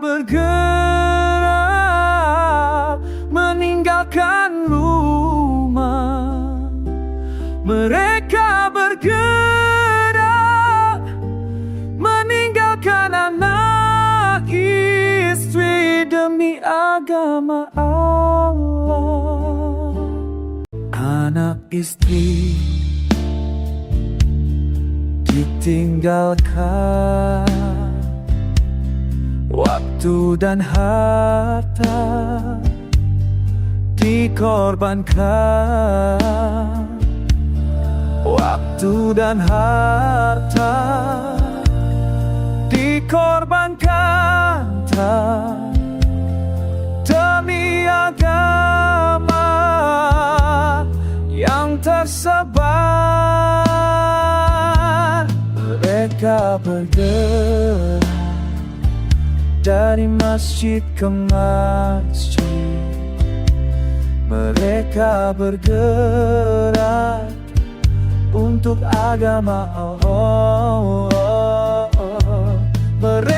bergerak meninggalkan rumah. Mereka bergerak meninggalkan anak istri demi agama Allah. Anak istri ditinggalkan Waktu dan harta dikorbankan. Waktu dan harta dikorbankan Demi agama yang tersebar. Mereka bergerak dari masjid ke masjid. Mereka bergerak untuk agama. Allah Mereka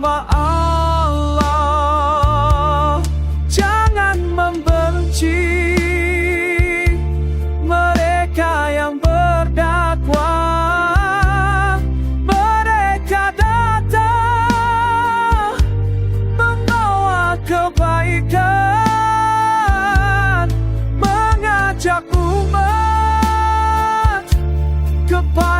agama Allah. Jangan membenci mereka yang berdakwah. Mereka datang membawa kebaikan, mengajak umat kepada ke